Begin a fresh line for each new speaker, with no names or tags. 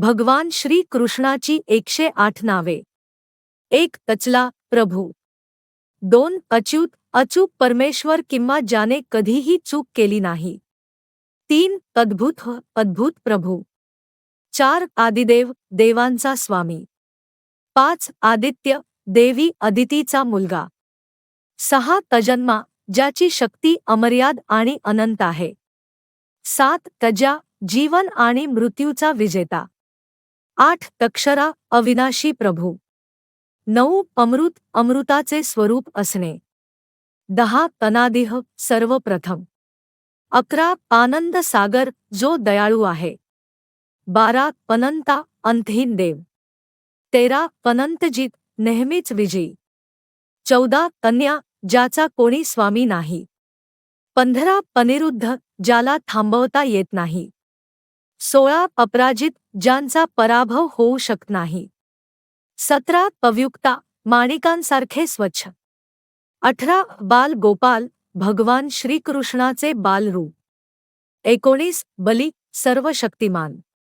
भगवान श्री कृष्णाची एकशे आठ नावे. एक तचला प्रभू. दोन अच्युत अचूक परमेश्वर किंवा ज्याने कधीही चूक केली नाही. तीन अद्भुत अद्भुत प्रभू. चार आदिदेव देवांचा स्वामी. पाच आदित्य देवी अदितीचा मुलगा. सहा तजन्मा ज्याची शक्ती अमर्याद आणि अनंत आहे. सात तजा जीवन आणि मृत्यूचा विजेता. आठ तक्षरा अविनाशी प्रभू. नऊ अमृत अमृताचे स्वरूप असणे. दहा तनादिह सर्वप्रथम. अकरा आनंद सागर जो दयाळू आहे. बारा पनंता अंतहीन देव. तेरा पनंतजीत नेहमीच विजयी. चौदा कन्या ज्याचा कोणी स्वामी नाही. पंधरा पनिरुद्ध ज्याला थांबवता येत नाही. सोळा अपराजित ज्यांचा पराभव होऊ शकत नाही. सतरा पवयुक्ता माणिकांसारखे स्वच्छ. अठरा बाल गोपाल भगवान श्रीकृष्णाचे बालरूप एकोणीस बली सर्वशक्तिमान.